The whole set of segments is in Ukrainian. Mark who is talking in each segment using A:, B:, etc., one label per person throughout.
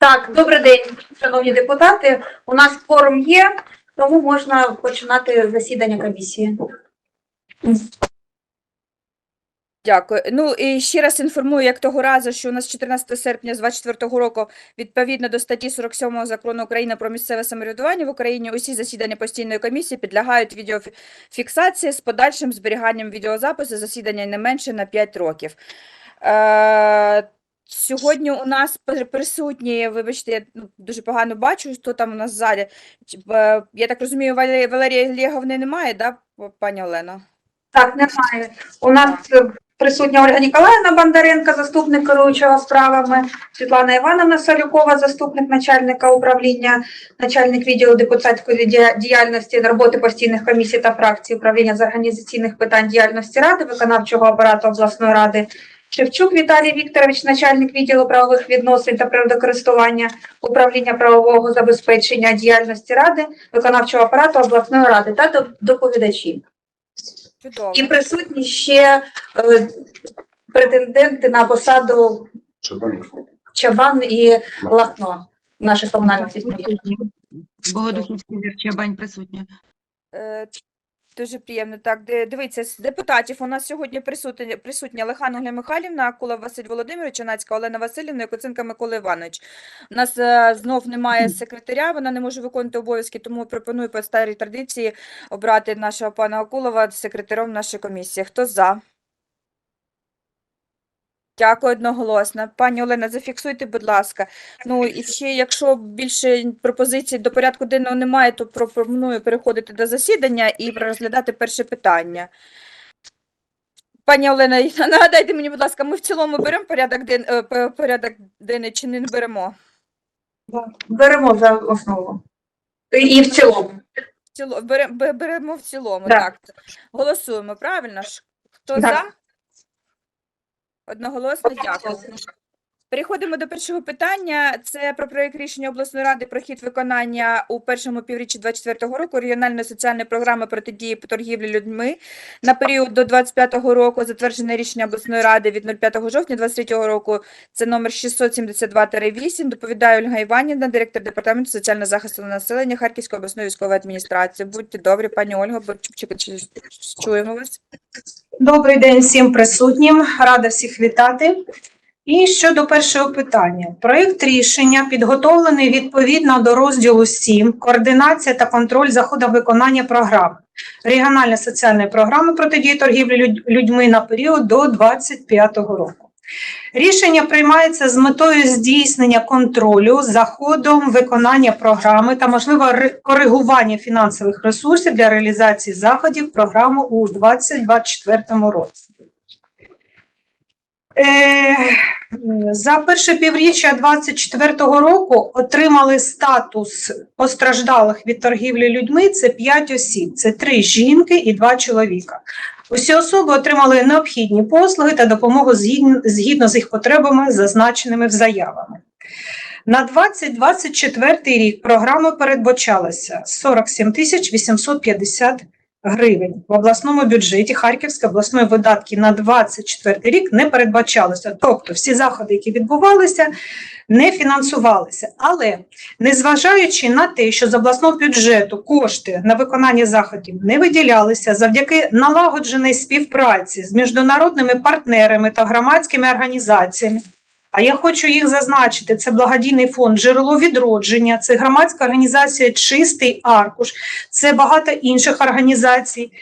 A: Так, добрий день, шановні депутати. У нас форум є, тому можна починати засідання комісії.
B: Дякую. Ну і ще раз інформую, як того разу, що у нас 14 серпня з 24 року, відповідно до статті 47 закону України про місцеве самоврядування в Україні, усі засідання постійної комісії підлягають відеофіксації з подальшим зберіганням відеозапису засідання не менше на 5 років. Е, Сьогодні у нас при- присутні, вибачте, я ну, дуже погано бачу, хто там у нас. Е, Я так розумію, Валерії Валерії Олеговни немає, да, пані Олено?
A: Так, немає. У нас присутня Ольга Ніколаївна Бондаренко, заступник керуючого справами, Світлана Івановна Солюкова, заступник начальника управління, начальник відділу депутатської дія- діяльності, роботи постійних комісій та фракцій, управління з організаційних питань діяльності ради, виконавчого апарату обласної ради. Шевчук Віталій Вікторович, начальник відділу правових відносин та природокористування, управління правового забезпечення діяльності ради, виконавчого апарату обласної ради та доповідачі.
B: Чудово.
A: І присутні ще е, претенденти на посаду Чабан і Лахно наших комунальних.
C: Богодухівський Вірчабань присутня.
B: Дуже приємно. Так, дивіться, з депутатів у нас сьогодні присутня, присутня Лехан Ольга Михайлівна, Акула Василь Володимирович, Чанацька Олена Васильівна і Коцинка Микола Іванович. У нас е, знов немає секретаря, вона не може виконувати обов'язки, тому пропоную по старій традиції обрати нашого пана Акулова секретарем нашої комісії. Хто за? Дякую одноголосно. Пані Олена, зафіксуйте, будь ласка. Ну і ще, якщо більше пропозицій до порядку денного немає, то пропоную переходити до засідання і розглядати перше питання. Пані Олена, нагадайте мені, будь ласка, ми в цілому беремо порядок, ден... е, порядок денний чи не беремо?
A: Беремо за основу. І в цілому.
B: В ціло... беремо, в цілому,
A: Да.
B: так. Голосуємо, правильно ж? Хто
A: Да.
B: за? Одноголосно, дякую. Переходимо до першого питання. Це про проект рішення обласної ради про хід виконання у першому півріччі 2024 року регіональної соціальної програми протидії торгівлі людьми на період до 2025 року. Затверджене рішення обласної ради від 05 жовтня 2023 року. Це номер 672-8. Доповідає Ольга Іванівна, директор департаменту соціального захисту населення Харківської обласної військової адміністрації. Будьте добрі, пані Ольга, чуємо вас.
D: Добрий день всім присутнім. Рада всіх вітати. І щодо першого питання. Проєкт рішення підготовлений відповідно до розділу 7 «Координація та контроль заходів виконання програми» регіональної соціальної програми протидії торгівлі людьми на період до 2025 року. Рішення приймається з метою здійснення контролю за ходом виконання програми та можливо коригування фінансових ресурсів для реалізації заходів програми у 2024 році. Е, За перше півріччя 2024 року отримали статус постраждалих від торгівлі людьми. Це 5 осіб, це 3 жінки і 2 чоловіка. Усі особи отримали необхідні послуги та допомогу згідно, з їх потребами, зазначеними в заявами. На 2024 рік програма передбачалася 47 тисяч 850 гривень. В обласному бюджеті Харківської обласної видатки на 24 рік не передбачалося. Тобто всі заходи, які відбувалися, не фінансувалися. Але незважаючи на те, що з обласного бюджету кошти на виконання заходів не виділялися завдяки налагодженій співпраці з міжнародними партнерами та громадськими організаціями. А я хочу їх зазначити: це благодійний фонд Джерело відродження, це громадська організація Чистий аркуш, це багато інших організацій.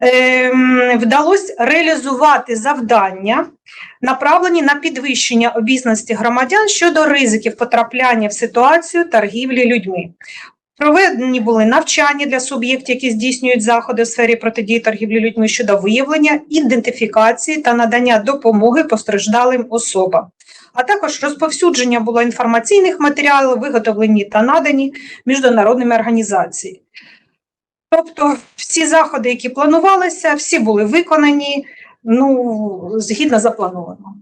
D: Ем, вдалося реалізувати завдання, направлені на підвищення обізнаності громадян щодо ризиків потрапляння в ситуацію торгівлі людьми. Проведені були навчання для суб'єктів, які здійснюють заходи в сфері протидії торгівлі людьми щодо виявлення, ідентифікації та надання допомоги постраждалим особам. А також розповсюдження було інформаційних матеріалів, виготовлені та надані міжнародними організаціями. Тобто всі заходи, які планувалися, всі були виконані ну, згідно запланованого.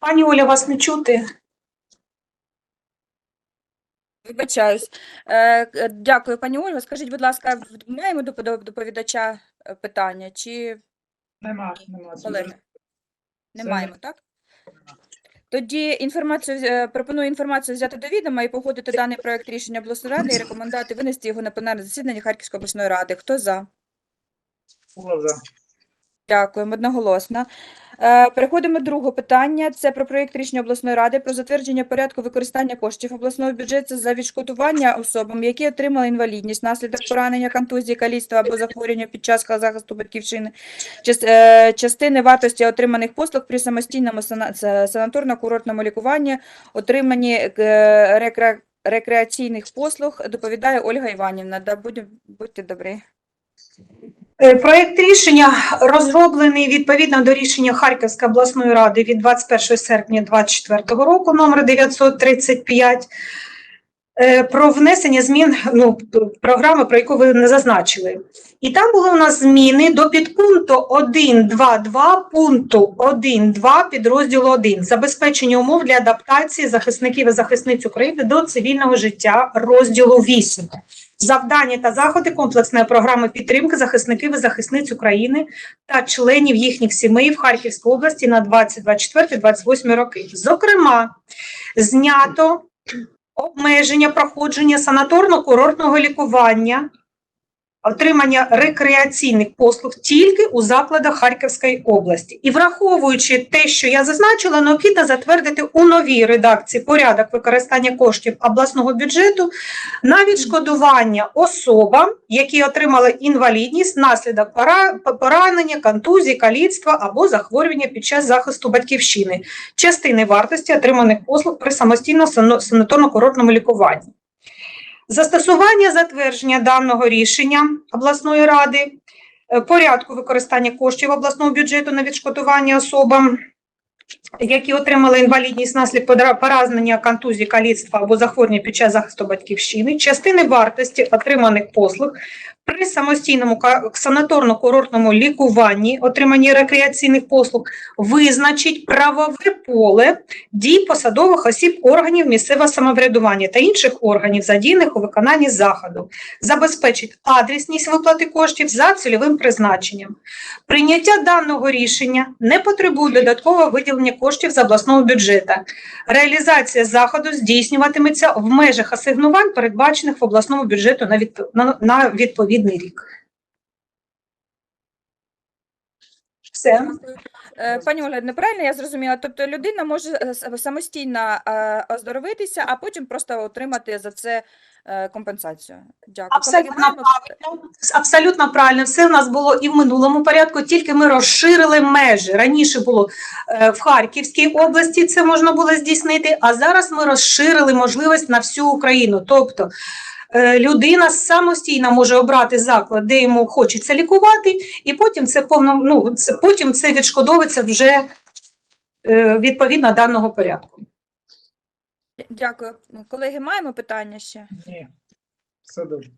D: Пані Оля, вас не чути?
B: Вибачаюсь. Е, Дякую, пані Ольго. Скажіть, будь ласка, маємо до доповідача е, питання чи
E: Нема, нема.
B: Олени? Не
E: Це-
B: маємо, так? Тоді інформацію е, пропоную інформацію взяти до відома і погодити даний проект рішення обласної ради і рекомендувати винести його на пленарне засідання Харківської обласної ради. Хто за?
E: Було за.
B: Дякуємо одноголосно. Е, Переходимо до другого питання. Це про проєкт рішення обласної ради про затвердження порядку використання коштів обласного бюджету за відшкодування особам, які отримали інвалідність внаслідок поранення, контузії, каліцтва або захворювання під час захисту батьківщини, е, частини вартості отриманих послуг при самостійному сана- санаторно-курортному лікуванні, отриманні е, рекре- рекреаційних послуг, доповідає Ольга Іванівна. Да, будь- будьте добрі.
D: Е, Проект рішення розроблений відповідно до рішення Харківської обласної ради від 21 серпня 2024 року, номер 935, е, про внесення змін ну, програми, про яку ви не зазначили. І там були у нас зміни до підпункту 1.2.2 пункту 1.2 підрозділу 1 забезпечення умов для адаптації захисників і захисниць України до цивільного життя розділу 8 завдання та заходи комплексної програми підтримки захисників і захисниць України та членів їхніх сімей в Харківській області на 2024-2028 роки. Зокрема, знято обмеження проходження санаторно-курортного лікування, отримання рекреаційних послуг тільки у закладах Харківської області. І враховуючи те, що я зазначила, необхідно затвердити у новій редакції порядок використання коштів обласного бюджету на відшкодування особам, які отримали інвалідність внаслідок поранення, контузії, каліцтва або захворювання під час захисту батьківщини, частини вартості отриманих послуг при самостійному сано- санаторно-курортному лікуванні. Застосування затвердження даного рішення обласної ради, е, порядку використання коштів обласного бюджету на відшкодування особам, які отримали інвалідність внаслідок поразнення контузії, каліцтва або захворювання під час захисту батьківщини, частини вартості отриманих послуг при самостійному санаторно-курортному лікуванні, отриманні рекреаційних послуг, визначить правове поле дій посадових осіб органів місцевого самоврядування та інших органів, задіяних у виконанні заходу, забезпечить адресність виплати коштів за цільовим призначенням. Прийняття даного рішення не потребує додаткового виділення коштів з обласного бюджету. Реалізація заходу здійснюватиметься в межах асигнувань, передбачених в обласному бюджету на, відп... відповідний рік. Все.
B: Е, Пані Оля, неправильно я зрозуміла. Тобто людина може е, самостійно е, оздоровитися, а потім просто отримати за це компенсацію. Дякую.
D: Абсолютно правильно. Абсолютно правильно. Все в нас було і в минулому порядку, тільки ми розширили межі. Раніше було в Харківській області це можна було здійснити, а зараз ми розширили можливість на всю Україну. Тобто людина самостійно може обрати заклад, де йому хочеться лікувати, і потім це повно, ну, це, потім це відшкодовується вже е, відповідно даного порядку.
B: Дякую. Колеги, маємо питання ще?
E: Ні. Все добре.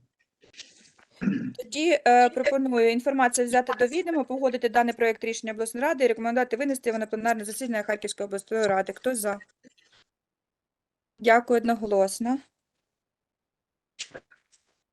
B: Тоді е, пропоную інформацію взяти до відома, погодити даний проєкт рішення обласної ради і рекомендувати винести його на пленарне засідання Харківської обласної ради. Хто за? Дякую одноголосно.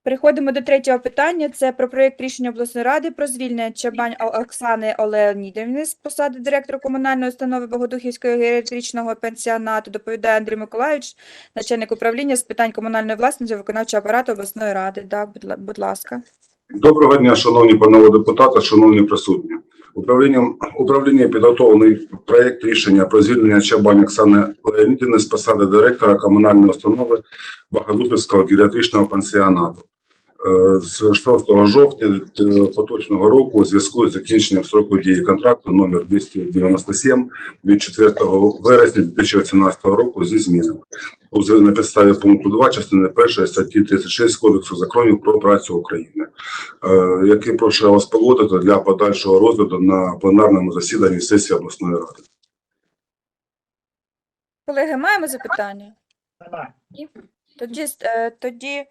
B: Переходимо до третього питання. Це про проєкт рішення обласної ради про звільнення Чабань Оксани Олеонідівни з посади директора комунальної установи Богодухівського геріатричного пенсіонату. Доповідає Андрій Миколаївич, начальник управління з питань комунальної власності виконавчого апарату обласної ради. Так, будь ласка.
F: Доброго дня, шановні панове депутати, шановні присутні. Управлінням управління підготовлений проєкт рішення про звільнення Чабань Оксани Леонідівни з посади директора комунальної установи Багадухівського геріатричного пансіонату. Е, З 6 жовтня е, поточного року у зв'язку з закінченням строку дії контракту номер 297 від 4 вересня 2018 року зі змінами. У на підставі пункту 2 частини 1 статті 36 Кодексу законів про працю України е, який прошу вас погодити для подальшого розгляду на пленарному засіданні сесії обласної ради.
B: Колеги, маємо запитання? Тоді, е, тоді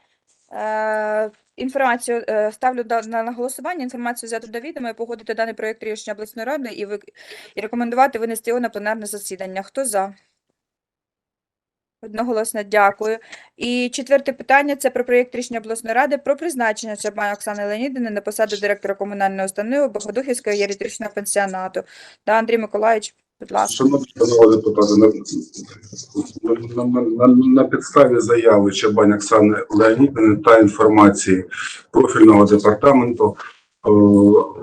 B: е, інформацію е, ставлю на, на голосування, інформацію взяти до відома і погодити даний проєкт рішення обласної ради і, ви, і рекомендувати винести його на пленарне засідання. Хто за? Одноголосно дякую. І четверте питання це про проєкт рішення обласної ради про призначення Чабан Оксани Леонідівни на посаду директора комунальної установи Богодухівського геріатричного пенсіонату. Та Андрій Миколаївич, Будь ласка.
F: Шановні панове депутати, на, на, на, на підставі заяви Чабань Оксани Леонідівни та інформації профільного департаменту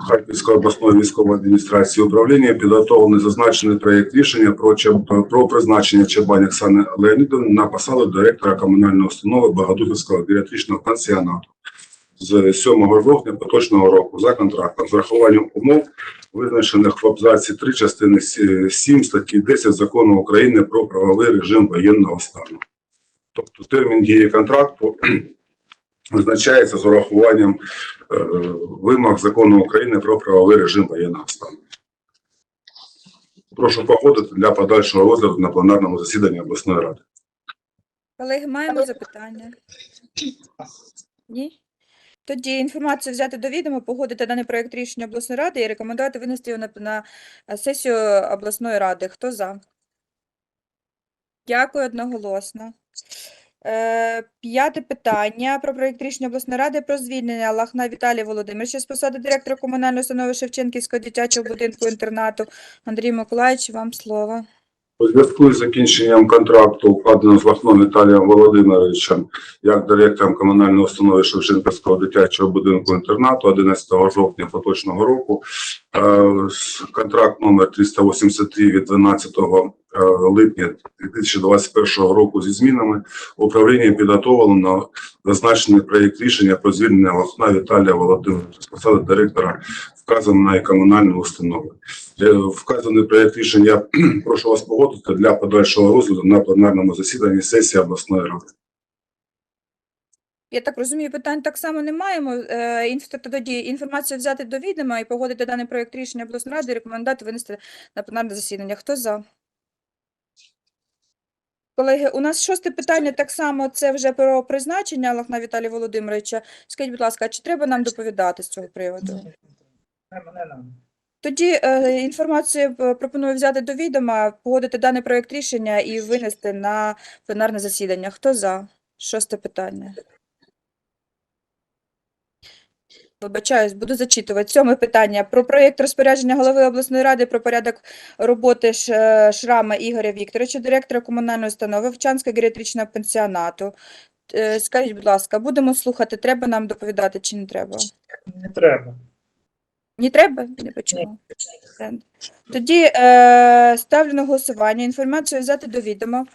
F: Харківської обласної військової адміністрації управління підготовлений зазначений проєкт рішення про, про призначення Чабань Оксани Леонідівни на посаду директора комунальної установи Богодухівського геріатричного пансіонату з 7 жовтня поточного року за контрактом з врахуванням умов визначених в абзаці 3 частини 7 статті 10 Закону України про правовий режим воєнного стану. Тобто термін дії контракту визначається з урахуванням вимог Закону України про правовий режим воєнного стану. Прошу погодити для подальшого розгляду на пленарному засіданні обласної ради.
B: Колеги, маємо запитання? Ні? Тоді інформацію взяти до відома, погодити даний проект рішення обласної ради і рекомендувати винести його на, на е, сесію обласної ради. Хто за? Дякую одноголосно. Е, п'яте питання про проект рішення обласної ради про звільнення Лахна Віталія Володимировича з посади директора комунальної установи Шевченківського дитячого будинку інтернату. Андрій Миколаївич, вам слово.
F: У зв'язку з закінченням контракту, укладеного з Лахном Віталієм Володимировичем як директором комунальної установи Шевченківського дитячого будинку інтернату 11 жовтня поточного року, е, контракт номер 383 від 12 е, липня 2021 року зі змінами управління підготовлено зазначений проєкт рішення про звільнення Лахна Віталія Володимировича з посади директора вказаної комунальної установи. Е, Вказаний проєкт рішення прошу вас погодити для подальшого розгляду на пленарному засіданні сесії обласної ради.
B: Я так розумію, питань так само не маємо. Е, Тоді інформацію взяти до відома і погодити даний проект рішення обласної ради і рекомендувати винести на пленарне засідання. Хто за? Колеги, у нас шосте питання так само це вже про призначення Лахна Віталія Володимировича. Скажіть, будь ласка, чи треба нам доповідати з цього приводу? Тоді е, інформацію е, пропоную взяти до відома, погодити даний проект рішення і винести на пленарне засідання. Хто за? Шосте питання. Вибачаюсь, буду зачитувати. Сьоме питання про проєкт розпорядження голови обласної ради про порядок роботи Шрама Ігоря Вікторовича, директора комунальної установи Вчанського геріатричного пенсіонату. Е, Скажіть, будь ласка, будемо слухати, треба нам доповідати чи не треба?
E: Не треба.
B: Не треба? Не. Е, Тоді е, ставлю на голосування інформацію взяти до відома.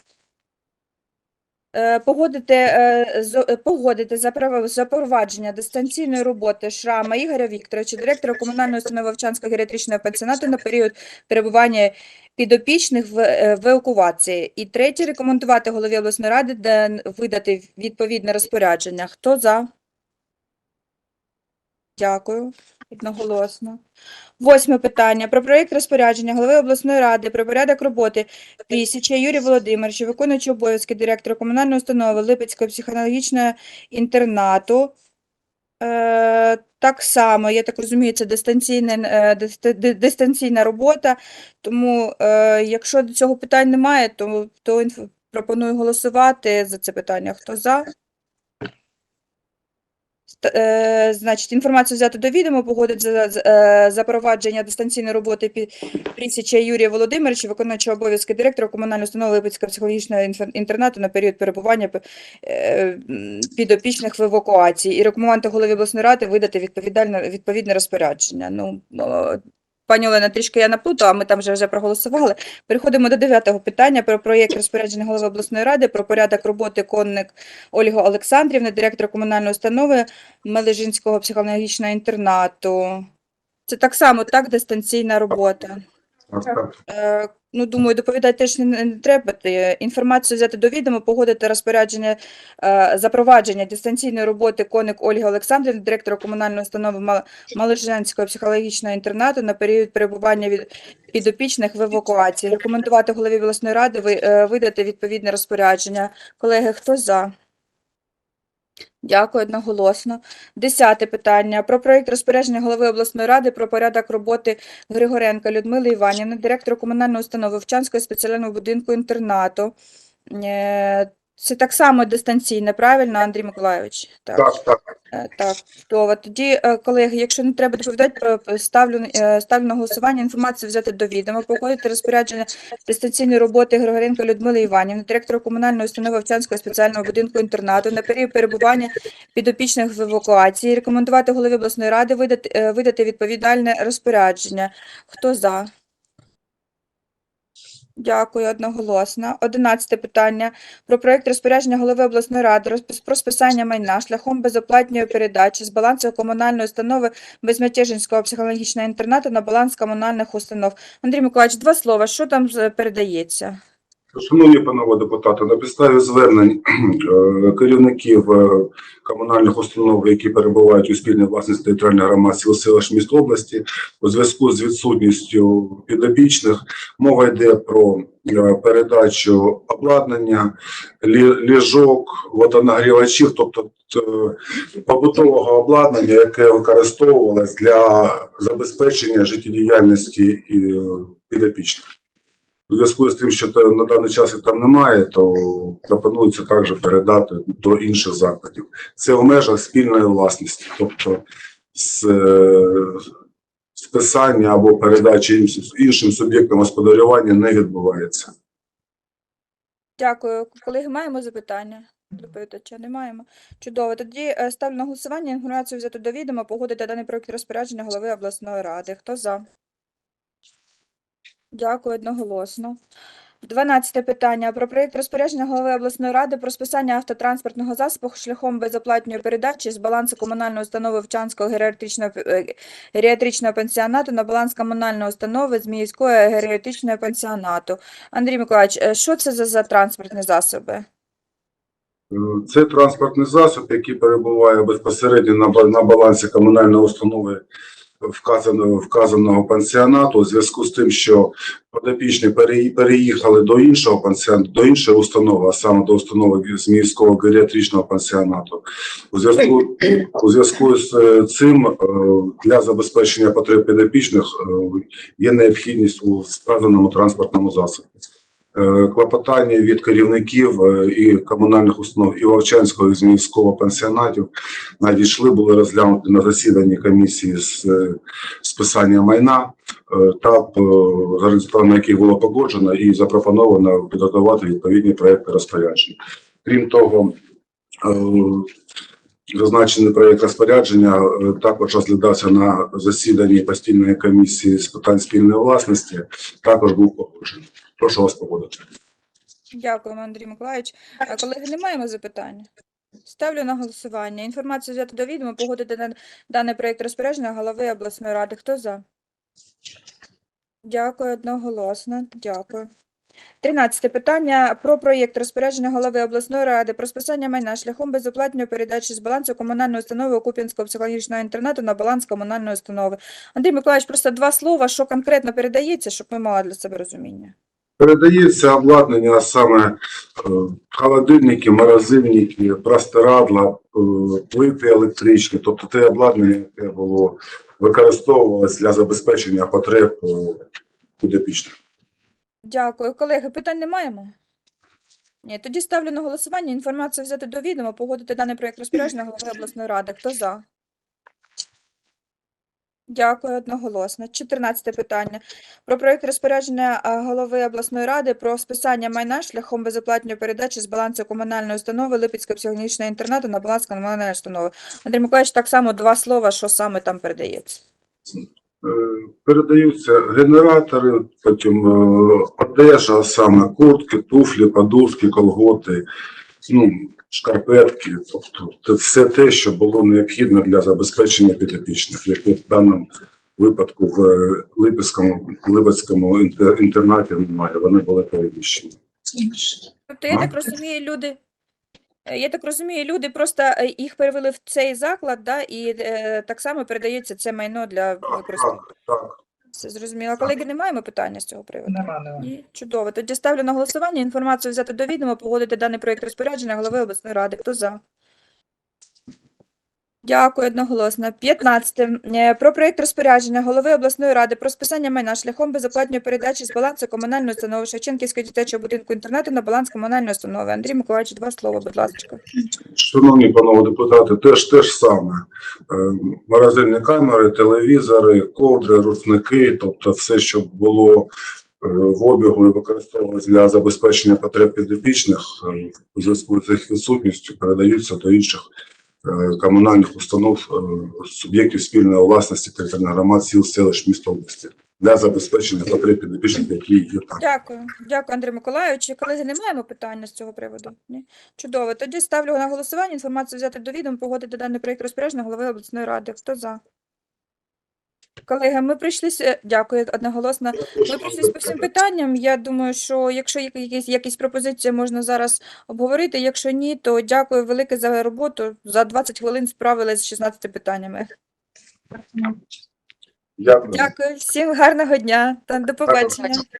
B: Е, погодити, е, з- е, погодити запро- запровадження дистанційної роботи Шрама Ігоря Вікторовича, директора комунальної установи Вовчанського геріатричного пансіонату на період перебування підопічних е, в евакуації. І третє, рекомендувати голові обласної ради де видати відповідне розпорядження. Хто за? Дякую. Одноголосно. Восьме питання. Про проєкт розпорядження голови обласної ради про порядок роботи Пісіча Юрія Володимировича, виконуючий обов'язки директора комунальної установи Липецького психологічного інтернату. Е, так само, я так розумію, це дистанційна, е, диста- дистанційна робота. Тому, е, якщо до цього питань немає, то, то інф- пропоную голосувати за це питання. Хто за? Е, Значить, інформацію взяти до відома, погодить за, е, запровадження дистанційної роботи під Прісіча Юрія Володимировича, виконуючого обов'язки директора комунальної установи Липецького психологічного інтернату на період перебування е, підопічних в евакуації і рекомендувати голові обласної ради видати відповідальне, відповідне розпорядження. Ну, пані Олена, трішки я наплутала, ми там вже, вже проголосували. Переходимо до дев'ятого питання про проєкт розпорядження голови обласної ради про порядок роботи конник Ольги Олександрівни, директора комунальної установи Мележинського психологічного інтернату. Це так само, так, дистанційна робота.
F: Так, так.
B: Ну, думаю, доповідати теж не, треба. Е, Інформацію взяти до відома, погодити розпорядження е, запровадження дистанційної роботи коник Ольги Олександрівни, директора комунальної установи Мал- Малежанського психологічного інтернату на період перебування від підопічних в евакуації. Рекомендувати голові власної ради ви- е, видати відповідне розпорядження. Колеги, хто за? Дякую одноголосно. Десяте питання про проєкт розпорядження голови обласної ради про порядок роботи Григоренка Людмили Іванівни, директора комунальної установи Вчанського спеціального будинку інтернату. Це так само дистанційне, правильно, Андрій Миколайович?
F: Так, так.
B: Е, Так. Тоді, е, колеги, якщо не треба доповідати, про- е, ставлю, е, ставлю на голосування інформацію взяти до відома, погодити розпорядження дистанційної роботи Григоренко Людмили Іванівни, директора комунальної установи Овчанського спеціального будинку інтернату на період перебування підопічних в евакуації, рекомендувати голові обласної ради видати, е, видати відповідальне розпорядження. Хто за? Дякую, одноголосно. Одинадцяте питання про проект розпорядження голови обласної ради про списання майна шляхом безоплатної передачі з балансу комунальної установи Безмятежинського психологічного інтернату на баланс комунальних установ. Андрій Миколаївич, два слова. Що там передається?
F: Шановні панове депутати, на підставі звернень е, керівників е, комунальних установ, які перебувають у спільній власності територіальної громад сіл селищ міст області, у зв'язку з відсутністю підопічних, мова йде про е, передачу обладнання, ліжок, водонагрівачів, тобто побутового обладнання, яке використовувалось для забезпечення життєдіяльності підопічних. У зв'язку з тим, що на даний час їх там немає, то пропонується також передати до інших закладів. Це в межах спільної власності, тобто з е, списання або передачі іншим, іншим суб'єктам господарювання не відбувається.
B: Дякую. Колеги, маємо запитання? Доповідача не маємо. Чудово. Тоді е, ставлю на голосування інформацію взяти до відома, погодити даний проект розпорядження голови обласної ради. Хто за? Дякую, одноголосно. Дванадцяте питання про проект розпорядження голови обласної ради про списання автотранспортного засобу шляхом безоплатної передачі з балансу комунальної установи Вчанського геріатричного, е, геріатричного пенсіонату на баланс комунальної установи Зміївського геріатричного пенсіонату. Андрій Миколаївич, е, що це за, за транспортні засоби?
F: Е, Це транспортний засіб, який перебуває безпосередньо на, на балансі комунальної установи вказаного, вказаного пансіонату у зв'язку з тим, що подопічні переї- переїхали до іншого пансіонату, до іншої установи, а саме до установи Зміївського геріатричного пансіонату. У зв'язку, у зв'язку з е, цим е, для забезпечення потреб підопічних е, є необхідність у вказаному транспортному засобі. Е, клопотання від керівників е, і комунальних установ і Вовчанського і Зміївського пансіонатів надійшли, були розглянуті на засіданні комісії з списання майна, е, та е, за результатами яких було погоджено і запропоновано підготувати відповідні проекти розпоряджень. Крім того, Зазначений проєкт розпорядження е, також розглядався на засіданні постійної комісії з питань спільної власності. Також був погоджений. Прошу вас погодити.
B: Дякуємо, Андрій Миколаївич. Колеги, не маємо запитання? Ставлю на голосування. Інформацію взяти до відома, погодити дан- даний проєкт розпорядження голови обласної ради. Хто за? Дякую, одноголосно. Дякую. Тринадцяте питання про проєкт розпорядження голови обласної ради про списання майна шляхом безоплатної передачі з балансу комунальної установи Окуп'янського психологічного інтернату на баланс комунальної установи. Андрій Миколаївич, просто два слова, що конкретно передається, щоб ми мали для себе розуміння.
F: Передається обладнання, саме е, холодильники, морозильники, простирадла, е, плити електричні, тобто те обладнання, яке було використовувалось для забезпечення потреб е, підопічних.
B: Дякую. Колеги, питань не маємо? Ні, тоді ставлю на голосування інформацію взяти до відома, погодити даний проєкт розпорядження голови обласної ради. Хто за? Дякую, одноголосно. 14 питання. Про проєкт розпорядження голови обласної ради про списання майна шляхом безоплатної передачі з балансу комунальної установи Липецького психологічного інтернату на баланс комунальної установи. Андрій Миколаївич, так само два слова, що саме там передається.
F: Е, Передаються генератори, потім е, одежа, саме куртки, туфлі, подушки, колготи, ну, шкарпетки, тобто це все те, що було необхідно для забезпечення підопічних, які в даному випадку в е, Липецькому, Липецькому інтернаті немає, вони були переміщені.
B: Тобто, я так розумію, люди. Е, Я так розумію, люди просто е, їх перевели в цей заклад, да, і е, так само передається це майно для використання.
F: Так, так.
B: Все зрозуміло. Колеги, не маємо питання з цього приводу?
E: Нема, нема.
B: Ні, чудово. Тоді ставлю на голосування інформацію взяти до відома, погодити даний проєкт розпорядження голови обласної ради. Хто за? Дякую одноголосно. 15. Е, Про проєкт розпорядження голови обласної ради про списання майна шляхом безоплатної передачі з балансу комунальної установи Шевченківського дитячого будинку інтернату на баланс комунальної установи. Андрій Миколаївич, два слова, будь ласка.
F: Шановні панове депутати, теж те ж саме. Е, Морозильні камери, телевізори, ковдри, рушники, тобто все, що було е, в обігу і використовувалось для забезпечення потреб підопічних, у зв'язку з їх відсутністю передаються до інших комунальних установ, е, суб'єктів спільної власності територіальних громад, сіл, селищ, міст області для забезпечення потреб підопічних, які є там.
B: Дякую. Дякую, Андрій Миколайович. Колеги, не маємо питання з цього приводу? Ні? Чудово. Тоді ставлю на голосування інформацію взяти до відома, погодити даний проєкт розпорядження голови обласної ради. Хто за? Колеги, ми пройшлися. Дякую, одноголосно. Ми пройшлися по всім питанням. Я думаю, що якщо є якісь, якісь пропозиції, можна зараз обговорити. Якщо ні, то дякую велике за роботу. За 20 хвилин справились з 16 питаннями.
F: Дякую.
B: Дякую, всім гарного дня та до побачення.